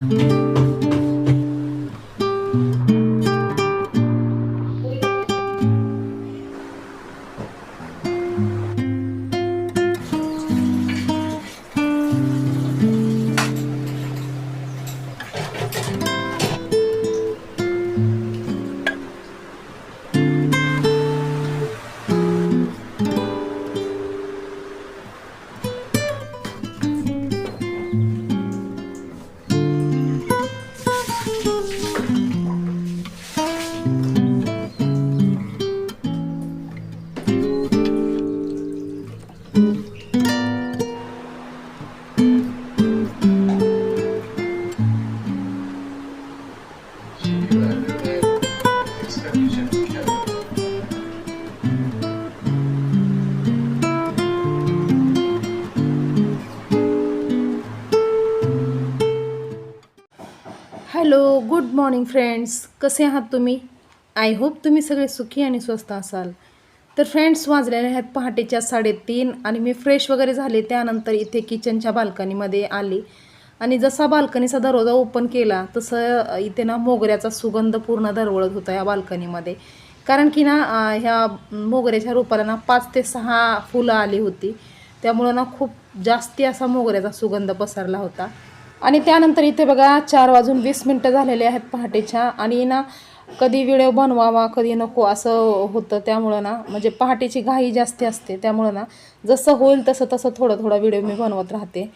thank mm -hmm. you morning friends कसे आहात तुम्ही? आय होप तुम्ही सगळे सुखी आणि स्वस्त असाल. तर फ्रेंड्स वाजलेले आहेत पहाटेच्या साडेतीन आणि मी फ्रेश वगैरे झाले. त्यानंतर इथे किचनच्या बाल्कनीमध्ये आले. आणि जसा बाल्कनीचा दरवाजा ओपन केला तसं इथे ना मोगऱ्याचा सुगंध पूर्ण दरवळत होता या बाल्कनीमध्ये कारण की ना ह्या मोगऱ्याच्या रोपाला ना पाच ते सहा फुलं आली होती. त्यामुळं ना खूप जास्ती असा मोगऱ्याचा सुगंध पसरला होता. आणि त्यानंतर इथे बघा चार वाजून वीस मिनटं झालेले आहेत पहाटेच्या. आणि ना कधी व्हिडिओ बनवावा कधी नको असं होतं त्यामुळं ना म्हणजे पहाटेची घाई जास्ती असते त्यामुळं ना जसं होईल तसं तसं थोडं थोडा व्हिडिओ मी बनवत राहते.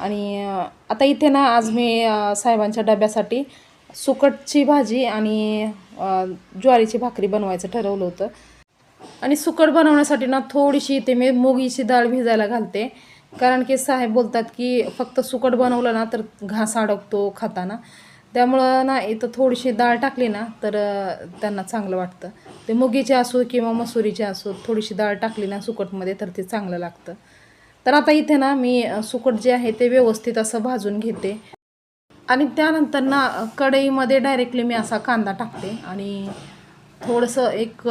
आणि आता इथे ना आज मी साहेबांच्या डब्यासाठी सुकटची भाजी आणि ज्वारीची भाकरी बनवायचं ठरवलं होतं. आणि सुकट बनवण्यासाठी ना थोडीशी इथे मी मुगीची डाळ भिजायला घालते. कारण की साहेब बोलतात की फक्त सुकट बनवलं ना तर घास अडकतो खाताना. त्यामुळं ना इथं थोडीशी डाळ टाकली ना तर त्यांना चांगलं वाटतं. ते मुगीचे असो किंवा मसुरीचे असो थोडीशी डाळ टाकली ना सुकटमध्ये तर ते चांगलं लागतं. तर आता इथे ना मी सुकट जे आहे ते व्यवस्थित असं भाजून घेते. आणि त्यानंतर ना कढईमध्ये डायरेक्टली मी असा कांदा टाकते. आणि थोडंसं एक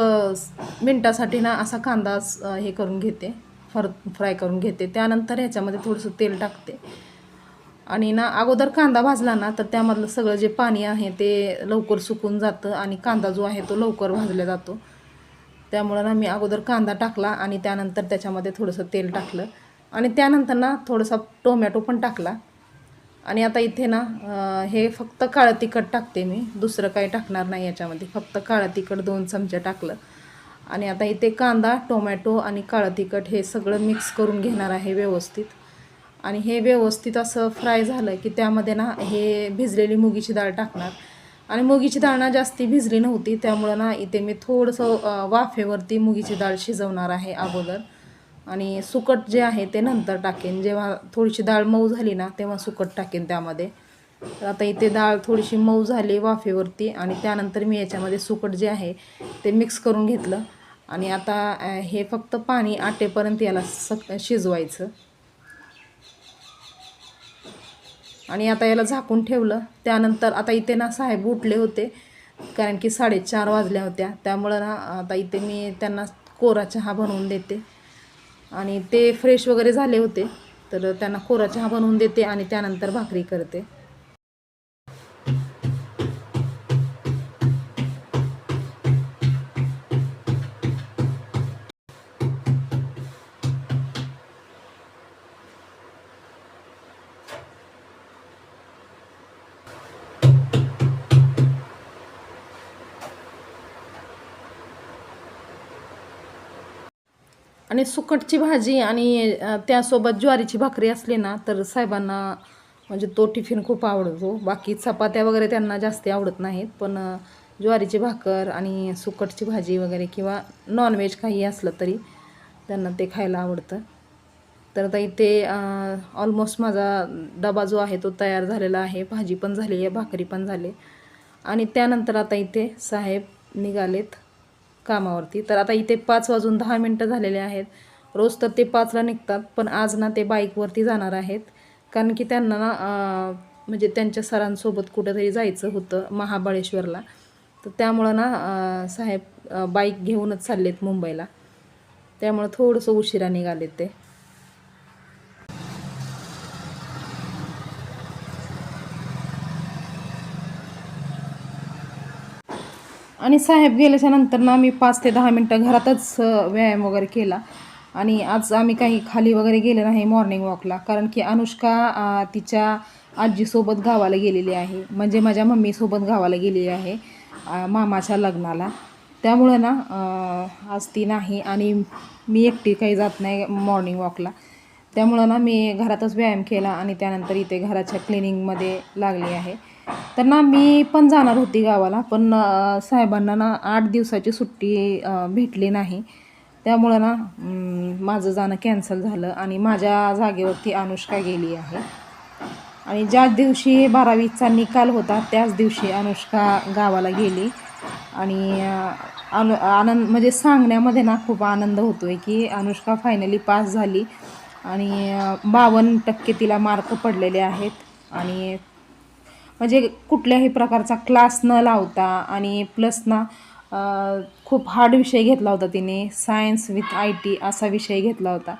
मिनटासाठी ना असा कांदा हे करून घेते. फर फ्राय करून घेते. त्यानंतर ह्याच्यामध्ये थोडंसं तेल टाकते. आणि ना अगोदर कांदा भाजला ना तर त्यामधलं सगळं जे पाणी आहे ते लवकर सुकून जातं आणि कांदा जो आहे तो लवकर भाजला जातो. त्यामुळं ना मी अगोदर कांदा टाकला आणि त्यानंतर त्याच्यामध्ये थोडंसं तेल टाकलं. आणि त्यानंतर ना थोडासा टोमॅटो पण टाकला. आणि आता इथे ना हे फक्त काळं तिखट टाकते मी. दुसरं काही टाकणार नाही याच्यामध्ये. फक्त काळं तिखट दोन चमचे टाकलं. आणि आता इथे कांदा टोमॅटो आणि काळं तिखट हे सगळं मिक्स करून घेणार आहे व्यवस्थित. आणि हे व्यवस्थित असं फ्राय झालं की त्यामध्ये ना हे भिजलेली मुगीची डाळ टाकणार. आणि मुगीची डाळ ना जास्ती भिजली नव्हती त्यामुळं ना इथे मी थोडंसं वाफेवरती मुगीची डाळ शिजवणार आहे अगोदर. आणि सुकट जे आहे ते नंतर टाकेन. जेव्हा थोडीशी डाळ मऊ झाली ना तेव्हा सुकट टाकेन त्यामध्ये. तर आता इथे डाळ थोडीशी मऊ झाली वाफेवरती आणि त्यानंतर मी याच्यामध्ये सुकट जे आहे ते मिक्स करून घेतलं. आणि आता हे फक्त पाणी आटेपर्यंत याला सक शिजवायचं. आणि आता याला झाकून ठेवलं. त्यानंतर आता इथे ना साहेब उठले होते कारण की साडेचार वाजल्या होत्या. त्यामुळं ना आता इथे मी त्यांना कोरा चहा बनवून देते. आणि ते फ्रेश वगैरे झाले होते तर त्यांना कोरा चहा बनवून देते आणि त्यानंतर भाकरी करते. आणि सुकटची भाजी आणि त्यासोबत ज्वारीची भाकरी असली ना तर साहेबांना म्हणजे तो टिफिन खूप आवडतो. बाकी चपात्या वगैरे त्यांना जास्ती आवडत नाहीत पण ज्वारीची भाकर आणि सुकटची भाजी वगैरे किंवा नॉनव्हेज काही असलं तरी त्यांना ते खायला आवडतं. तर आता इथे ऑलमोस्ट माझा डबा जो आहे तो तयार झालेला आहे. भाजी पण झाली आहे भाकरी पण झाली आणि त्यानंतर आता इथे साहेब निघालेत. कामावरती. तर आता इथे पाच वाजून दहा मिनटं झालेले आहेत. रोज तर ते पाचला निघतात पण आज ना ते बाईकवरती जाणार आहेत. कारण की त्यांना ना म्हणजे त्यांच्या सरांसोबत कुठंतरी जायचं होतं महाबळेश्वरला. तर त्यामुळं ना साहेब बाईक घेऊनच चाललेत मुंबईला. त्यामुळं थोडंसं उशिरा निघाले ते. आणि साहेब गेल्याच्यानंतर ना मी पाच ते दहा मिनटं घरातच व्यायाम वगैरे केला. आणि आज आम्ही काही खाली वगैरे गेले नाही मॉर्निंग वॉकला कारण की अनुष्का तिच्या आजीसोबत गावाला गेलेली आहे. म्हणजे माझ्या मम्मीसोबत गावाला गेलेली आहे मामाच्या लग्नाला. त्यामुळं ना आज ती नाही आणि मी एकटी काही जात नाही मॉर्निंग वॉकला त्यामुळं ना मी घरातच व्यायाम केला आणि त्यानंतर इथे घराच्या क्लिनिंगमध्ये लागली आहे. तर ना मी पण जाणार होती गावाला पण साहेबांना ना आठ दिवसाची सुट्टी भेटली नाही. त्यामुळं ना माझं जाणं कॅन्सल झालं आणि माझ्या जागेवरती अनुष्का गेली आहे. आणि ज्या दिवशी बारावीचा निकाल होता त्याच दिवशी अनुष्का गावाला गेली. आणि अनु आनंद म्हणजे सांगण्यामध्ये ना खूप आनंद होतो आहे की अनुष्का फायनली पास झाली. आणि बावन्न टक्के तिला मार्क पडलेले आहेत. आणि म्हणजे कुठल्याही प्रकारचा क्लास न लावता आणि प्लस ना खूप हार्ड विषय घेतला होता तिने. सायन्स विथ आय टी असा विषय घेतला होता.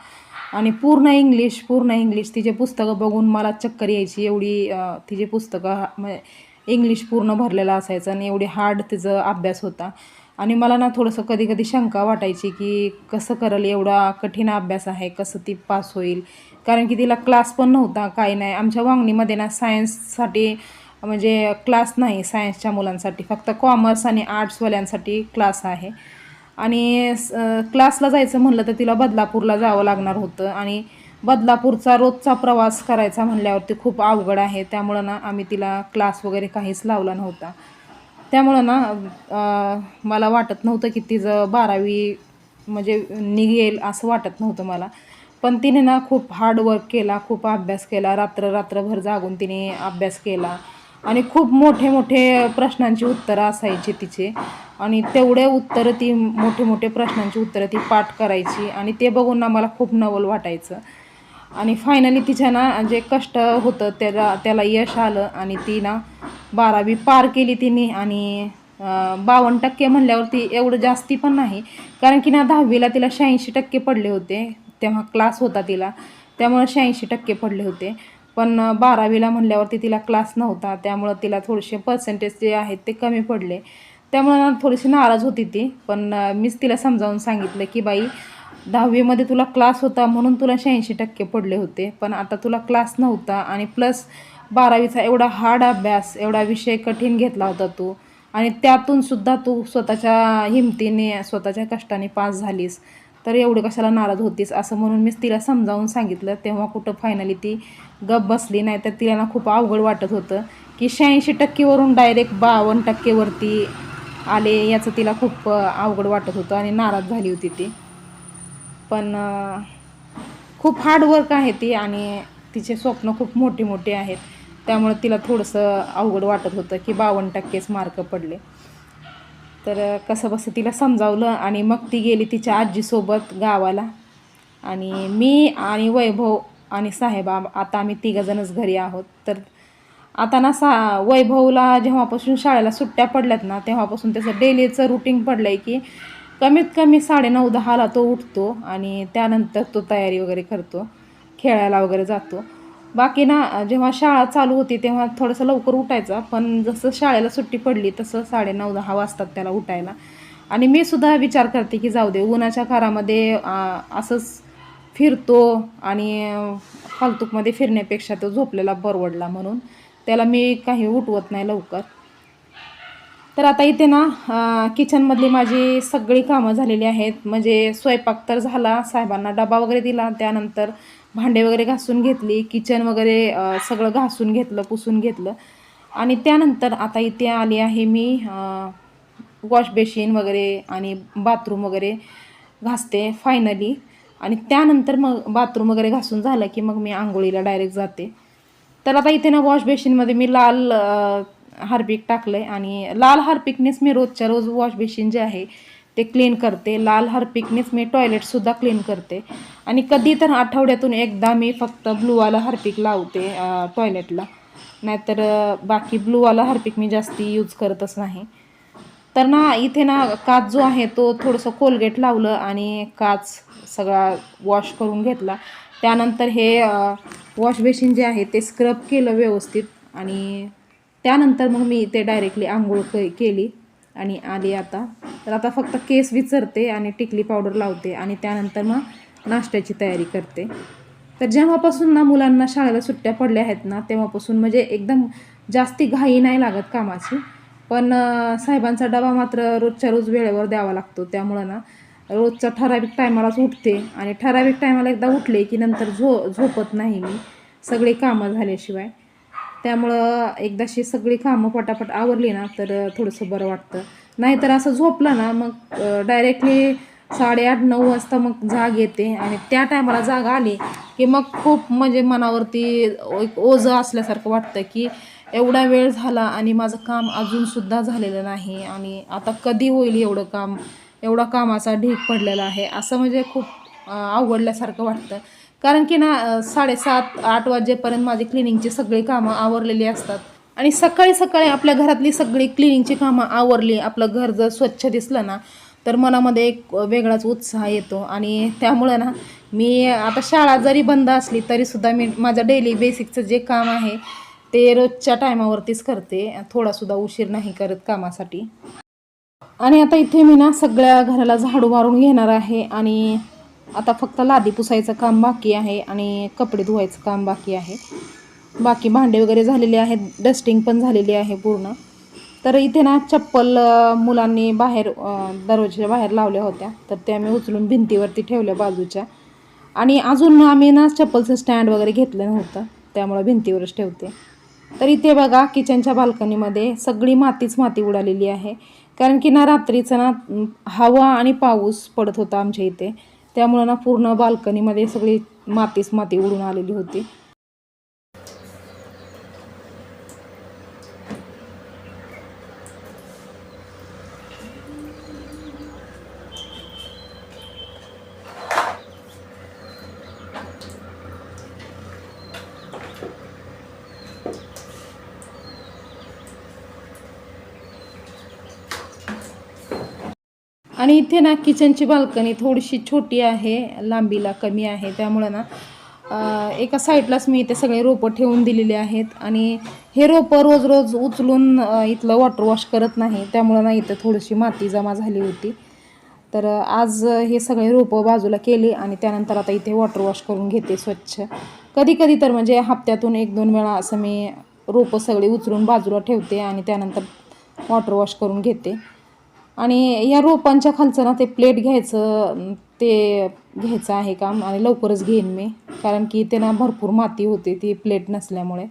आणि पूर्ण इंग्लिश पूर्ण इंग्लिश तिचे पुस्तकं बघून मला चक्कर यायची. एवढी तिची पुस्तकं म्हणजे इंग्लिश पूर्ण भरलेलं असायचं आणि एवढी हार्ड तिचं अभ्यास होता. आणि मला ना थोडंसं कधी कधी शंका वाटायची की कसं करेल एवढा कठीण अभ्यास आहे कसं ती पास होईल? कारण की तिला क्लास पण नव्हता काही नाही. आमच्या वांगणीमध्ये ना सायन्ससाठी म्हणजे क्लास नाही सायन्सच्या मुलांसाठी. फक्त कॉमर्स आणि आर्ट्सवाल्यांसाठी क्लास आहे. आणि स- क्लासला जायचं म्हणलं तर तिला बदलापूरला जावं लागणार होतं. आणि बदलापूरचा रोजचा प्रवास करायचा म्हणल्यावरती खूप अवघड आहे. त्यामुळं ना आम्ही तिला क्लास वगैरे काहीच लावला नव्हता. त्यामुळं ना मला वाटत नव्हतं की तिचं बारावी म्हणजे निघेल असं वाटत नव्हतं मला. पण तिने ना खूप हार्डवर्क केला खूप अभ्यास केला. रात्र रात्रभर जागून तिने अभ्यास केला. आणि खूप मोठे मोठे प्रश्नांची उत्तरं असायची तिचे. आणि तेवढ्या उत्तरं ती मोठे मोठे प्रश्नांची उत्तरं ती पाठ करायची आणि ते बघून आम्हाला खूप नवल वाटायचं. आणि फायनली तिच्या ना जे कष्ट होतं त्याला त्याला यश आलं आणि ती ना बारावी पार केली तिने आणि बावन्न टक्के म्हणल्यावरती एवढं जास्ती पण नाही. कारण की ना दहावीला तिला शहाऐंशी टक्के पडले होते. तेव्हा क्लास होता तिला. त्यामुळं शहाऐंशी टक्के पडले होते. पण बारावीला म्हणल्यावरती तिला क्लास नव्हता त्यामुळं तिला थोडेसे पर्सेंटेज जे आहेत ते कमी पडले. त्यामुळं थोडीशी नाराज होती ती पण मीच तिला समजावून सांगितलं की बाई दहावीमध्ये तुला क्लास होता म्हणून तुला शहाऐंशी टक्के पडले होते पण आता तुला क्लास नव्हता आणि प्लस बारावीचा एवढा हार्ड अभ्यास एवढा विषय कठीण घेतला होता तू आणि त्यातून सुद्धा तू स्वतःच्या हिमतीने स्वतःच्या कष्टाने पास झालीस. तर एवढं कशाला नाराज होतीस? असं म्हणून मीच तिला समजावून सांगितलं. तेव्हा कुठं फायनली ती गप बसली. नाही तर तिला ना खूप अवघड वाटत होतं की शहाऐंशी टक्केवरून डायरेक्ट बावन्न टक्केवरती आले याचं तिला खूप अवघड वाटत होतं आणि नाराज झाली होती ती. पण खूप हार्डवर्क आहे ती आणि तिचे स्वप्न खूप मोठे मोठे आहेत. त्यामुळे तिला थोडंसं अवघड वाटत होतं की बावन्न टक्केच मार्क पडले. तर अं, कसं बसं तिला समजावलं आणि मग ती गेली तिच्या आजीसोबत गावाला. आणि मी आणि वैभव आणि साहेबा आता आम्ही तिघंजणच घरी आहोत. तर आता ना सा वैभवला जेव्हापासून शाळेला सुट्ट्या पडल्यात ना तेव्हापासून त्याचं डेलीचं रुटीन पडलं आहे की कमीत कमी साडेनऊ दहाला तो उठतो आणि त्यानंतर तो तयारी वगैरे करतो खेळायला वगैरे जातो. बाकी ना जेव्हा शाळा चालू होती तेव्हा थोडंसं लवकर उठायचा. पण जसं शाळेला सुट्टी पडली तसं साडेनऊ दहा वाजतात त्याला उठायला. आणि मी सुद्धा विचार करते की जाऊ दे उन्हाच्या कारामध्ये असंच फिरतो आणि फालतूकमध्ये फिरण्यापेक्षा तो झोपलेला परवडला म्हणून. त्याला मी काही उठवत नाही लवकर. तर आता इथे ना किचनमधली माझी सगळी कामं झालेली आहेत. म्हणजे स्वयंपाक तर झाला साहेबांना डबा वगैरे दिला. त्यानंतर भांडे वगैरे घासून घेतली किचन वगैरे सगळं घासून घेतलं पुसून घेतलं. आणि त्यानंतर आता इथे आली आहे मी वॉश बेसिन वगैरे आणि बाथरूम वगैरे घासते फायनली आणि त्यानंतर मग बाथरूम वगैरे घासून झालं की मग मी आंघोळीला डायरेक्ट जाते. तर आता इथे ना वॉश बेसिनमध्ये मी लाल हार्पिक टाकलं आहे आणि लाल हार्पिकनेच मी रोजच्या रोज वॉश बेसिन जे आहे ते क्लीन करते. लाल हार्पिकनेच मी टॉयलेटसुद्धा क्लीन करते. आणि कधी तर आठवड्यातून एकदा मी फक्त ब्लूवाला हार्पिक लावते टॉयलेटला नाहीतर बाकी ब्लूवाला हार्पिक मी जास्ती यूज करतच नाही. तर ना इथे ना काच जो आहे तो थोडंसं कोलगेट लावलं आणि काच सगळा वॉश करून घेतला. त्यानंतर हे वॉश बेसिन जे आहे ते स्क्रब केलं व्यवस्थित आणि त्यानंतर मग मी इथे डायरेक्टली आंघोळ क केली. आणि आले आता. तर आता फक्त केस विचरते आणि टिकली पावडर लावते आणि त्यानंतर मग नाश्त्याची तयारी करते. तर जेव्हापासून ना मुलांना शाळेला सुट्ट्या पडल्या आहेत ना तेव्हापासून म्हणजे एकदम जास्ती घाई नाही लागत कामाची. पण साहेबांचा डबा मात्र रोजच्या रोज वेळेवर द्यावा लागतो. त्यामुळं ना रोजच्या ठराविक टायमालाच उठते आणि ठराविक टायमाला एकदा उठले की नंतर झो झोपत नाही मी. सगळी कामं झाल्याशिवाय. त्यामुळं एकदाशी सगळी कामं पटापट आवरली ना तर थोडंसं बरं वाटतं. नाहीतर असं झोपलं ना मग डायरेक्टली साडेआठ नऊ वाजता मग जाग येते आणि त्या टायमाला जाग आली की मग खूप म्हणजे मनावरती एक ओझं असल्यासारखं वाटतं की एवढा वेळ झाला आणि माझं काम अजूनसुद्धा झालेलं नाही आणि आता कधी होईल एवढं काम एवढा कामाचा ढीक पडलेला आहे असं म्हणजे खूप आवडल्यासारखं वाटतं. कारण की ना साडेसात आठ वाजेपर्यंत माझी क्लिनिंगची सगळी कामं आवरलेली असतात. आणि सकाळी सकाळी आपल्या घरातली सगळी क्लिनिंगची कामं आवरली आपलं घर जर स्वच्छ दिसलं ना तर मनामध्ये एक वेगळाच उत्साह येतो. आणि त्यामुळं ना मी आता शाळा जरी बंद असली तरीसुद्धा मी माझं डेली बेसिकचं जे काम आहे ते रोजच्या टायमावरतीच करते. थोडासुद्धा उशीर नाही करत कामासाठी. आणि आता इथे मी ना सगळ्या घराला झाडू मारून घेणार आहे. आणि आता फक्त लादी पुसायचं काम बाकी आहे आणि कपडे धुवायचं काम बाकी आहे. बाकी भांडे वगैरे झालेले आहेत डस्टिंग पण झालेली आहे पूर्ण. तर इथे ना चप्पल मुलांनी बाहेर अ, दरवाजाच्या बाहेर लावल्या होत्या. तर त्या आम्ही उचलून भिंतीवरती ठेवल्या बाजूच्या. आणि अजून आम्ही ना चप्पलचं स्टँड वगैरे घेतलं नव्हतं. त्यामुळं भिंतीवरच ठेवते. तर इथे बघा किचनच्या बाल्कनीमध्ये सगळी मातीच माती उडालेली आहे. कारण की ना रात्रीचं ना हवा आणि पाऊस पडत होता आमच्या इथे. त्यामुळं ना पूर्ण बाल्कनीमध्ये सगळी मातीच माती उडून आलेली होती. आणि इथे ना किचनची बाल्कनी थोडीशी छोटी आहे लांबीला कमी आहे त्यामुळं ना एका साईडलाच मी इथे सगळे रोपं ठेवून दिलेले आहेत आणि हे रोपं रोज रोज उचलून इथलं वॉटर वॉश करत नाही त्यामुळं ना इथं थोडीशी माती जमा झाली होती. तर आज हे सगळे रोपं बाजूला केले आणि त्यानंतर आता इथे वॉटर वॉश करून घेते स्वच्छ. कधी कधी तर म्हणजे हप्त्यातून एक दोन वेळा असं मी रोपं सगळी उचलून बाजूला ठेवते आणि त्यानंतर वॉटर वॉश करून घेते. आणि या रोपांच्या खालचं ना ते प्लेट घ्यायचं ते घ्यायचं आहे काम आणि लवकरच घेईन मी. कारण की ते ना भरपूर माती होते ती प्लेट नसल्यामुळे.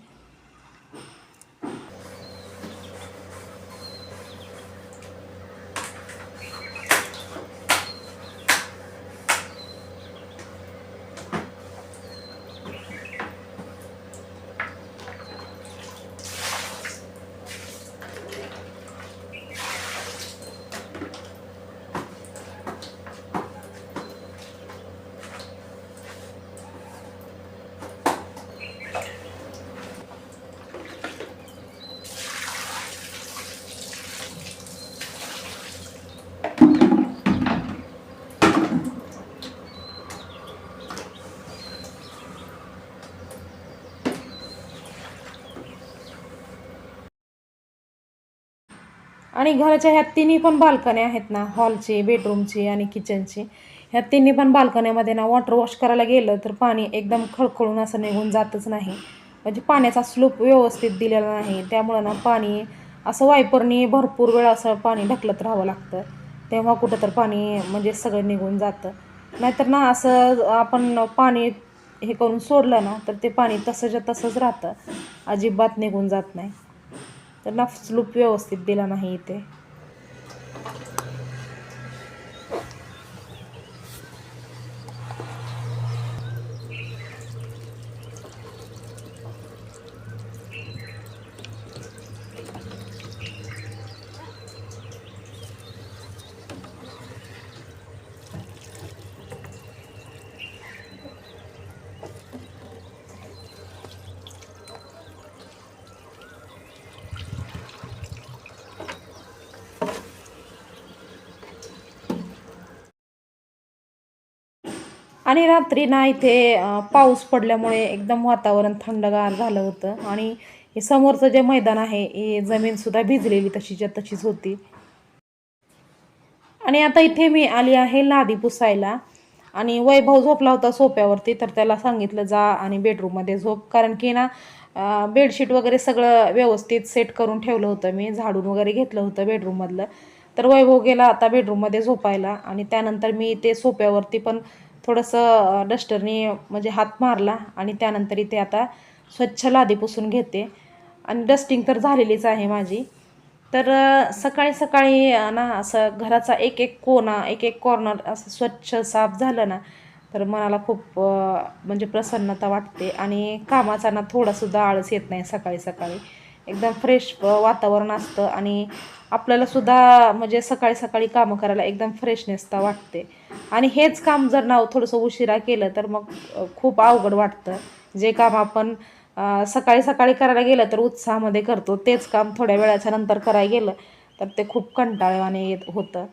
आणि घराच्या ह्या तिन्ही पण बाल्कन्या आहेत ना हॉलची बेडरूमची आणि किचनची ह्या तिन्ही पण बाल्कन्यामध्ये ना वॉटर वॉश करायला गेलं तर पाणी एकदम खळखळून असं निघून जातच नाही. म्हणजे पाण्याचा स्लोप व्यवस्थित दिलेला नाही. त्यामुळं ना पाणी असं वायपरनी भरपूर वेळ असं पाणी ढकलत राहावं लागतं. तेव्हा कुठं तर पाणी म्हणजे सगळं निघून जातं. नाहीतर ना असं आपण पाणी हे करून सोडलं ना तर ते पाणी तसंच्या तसंच राहतं. अजिबात निघून जात नाही. तर स्लूप व्यवस्थित दिला नाही इथे. आणि रात्री ना इथे पाऊस पडल्यामुळे एकदम वातावरण थंडगार झालं होतं. आणि हे समोरचं जे मैदान आहे हे जमीनसुद्धा भिजलेली तशीच्या तशीच होती. आणि आता इथे मी आली आहे लादी पुसायला. आणि वैभव झोपला होता सोप्यावरती तर त्याला सांगितलं जा आणि बेडरूममध्ये झोप. कारण की ना बेडशीट वगैरे सगळं व्यवस्थित सेट करून ठेवलं होतं मी झाडून वगैरे घेतलं होतं बेडरूममधलं. तर वैभव गेला आता बेडरूममध्ये झोपायला. आणि त्यानंतर मी ते सोप्यावरती पण थोडंसं डस्टरनी म्हणजे हात मारला आणि त्यानंतर इथे आता स्वच्छ लादी पुसून घेते. आणि डस्टिंग तर झालेलीच आहे माझी. तर सकाळी सकाळी ना असं घराचा एक एक कोना एक एक कॉर्नर असं स्वच्छ साफ झालं ना तर मनाला खूप म्हणजे प्रसन्नता वाटते. आणि कामाचा ना थोडासुद्धा आळस येत नाही सकाळी सकाळी. एकदम फ्रेश वातावरण असतं आणि आपल्याला सुद्धा म्हणजे सकाळी सकाळी कामं करायला एकदम फ्रेशनेसता वाटते. आणि हेच काम जर ना थोडंसं उशिरा केलं तर मग खूप अवघड वाटतं. जे काम आपण सकाळी सकाळी करायला गेलं तर उत्साहामध्ये करतो तेच काम थोड्या वेळाच्या नंतर करायला गेलं तर ते खूप कंटाळवाने येत होतं.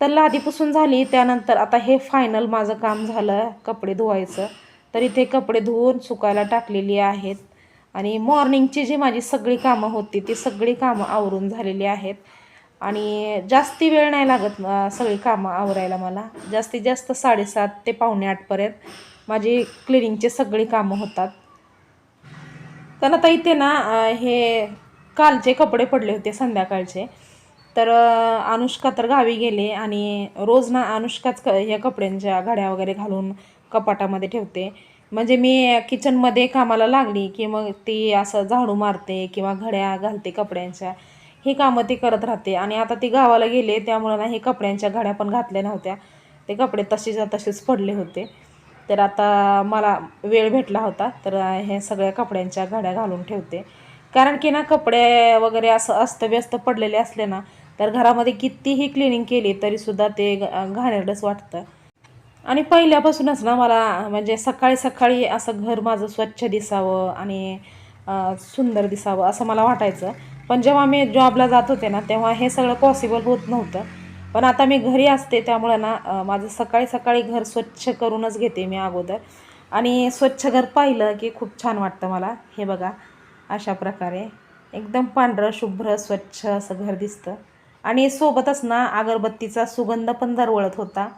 तर लादी पुसून झाली त्यानंतर आता हे फायनल माझं काम झालं कपडे धुवायचं. तर इथे कपडे धुवून सुकायला टाकलेली आहेत. आणि मॉर्निंगची जी माझी सगळी कामं होती ती सगळी कामं आवरून झालेली आहेत. आणि जास्ती वेळ नाही लागत सगळी कामं आवरायला मला. जास्तीत जास्त साडेसात ते पावणे आठपर्यंत माझी क्लिनिंगची सगळी कामं होतात. कारण आता इथे ना हे कालचे कपडे पडले होते संध्याकाळचे. तर अनुष्का तर गावी गेले आणि रोज ना अनुष्काच क ह्या कपड्यांच्या घड्या वगैरे घालून कपाटामध्ये ठेवते. म्हणजे मी किचनमध्ये कामाला लागली की मग ती असं झाडू मारते किंवा घड्या घालते कपड्यांच्या. ही कामं ती करत राहते. आणि आता ती गावाला गेले त्यामुळं ना हे कपड्यांच्या घड्या पण घातल्या नव्हत्या. ते कपडे तसेच्या तसेच पडले होते. तर आता मला वेळ भेटला होता तर हे सगळ्या कपड्यांच्या घड्या घालून ठेवते. कारण की ना कपडे वगैरे असं अस्तव्यस्त पडलेले असले ना तर घरामध्ये कितीही क्लिनिंग केली तरीसुद्धा ते घाणेरडंच वाटतं. आणि पहिल्यापासूनच ना मला म्हणजे सकाळी सकाळी असं घर माझं स्वच्छ दिसावं आणि सुंदर दिसावं असं मला वाटायचं. पण जेव्हा मी जॉबला जात होते ना तेव्हा हे सगळं पॉसिबल होत नव्हतं. पण आता मी घरी असते त्यामुळं ना माझं सकाळी सकाळी घर स्वच्छ करूनच घेते मी अगोदर. आणि स्वच्छ घर पाहिलं की खूप छान वाटतं मला. हे बघा अशा प्रकारे. एकदम पांढरं शुभ्र स्वच्छ असं घर दिसतं. आणि सोबतच ना अगरबत्तीचा सुगंध पण दरवळत होता.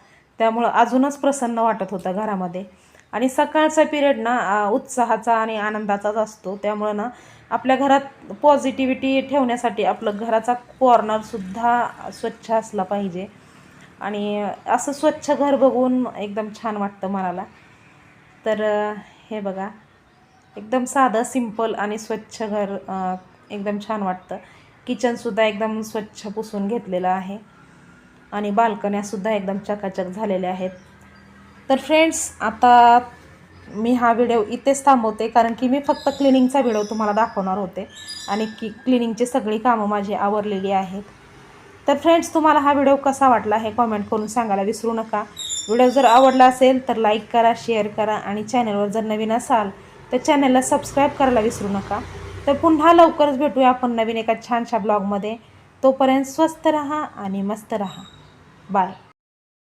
त्यामुळं अजूनच प्रसन्न वाटत होतं घरामध्ये. आणि सकाळचा पिरियड ना उत्साहाचा आणि आनंदाचाच असतो. त्यामुळं ना आपल्या घरात पॉझिटिव्हिटी ठेवण्यासाठी आपलं घराचा कॉर्नरसुद्धा स्वच्छ असला पाहिजे. आणि असं स्वच्छ घर बघून एकदम छान वाटतं मनाला. तर हे बघा. एकदम साधं सिंपल आणि स्वच्छ घर एकदम छान वाटतं. किचनसुद्धा एकदम स्वच्छ पुसून घेतलेलं आहे. आणि बाल्कन्यासुद्धा एकदम चकाचक झालेल्या आहेत. तर फ्रेंड्स आता मी हा व्हिडिओ इथेच थांबवते कारण की मी फक्त क्लिनिंगचा व्हिडिओ तुम्हाला दाखवणार होते आणि की क्लिनिंगची सगळी कामं माझी आवरलेली आहेत. तर फ्रेंड्स तुम्हाला हा व्हिडिओ कसा वाटला हे कॉमेंट करून सांगायला विसरू नका. व्हिडिओ जर आवडला असेल तर लाईक करा शेअर करा आणि चॅनलवर जर नवीन असाल तर चॅनलला सबस्क्राईब करायला विसरू नका. तर पुन्हा लवकरच भेटूया आपण नवीन एका छानशा ब्लॉगमध्ये तोपर्यंत स्वस्त रहा आणि मस्त रहा. Bye.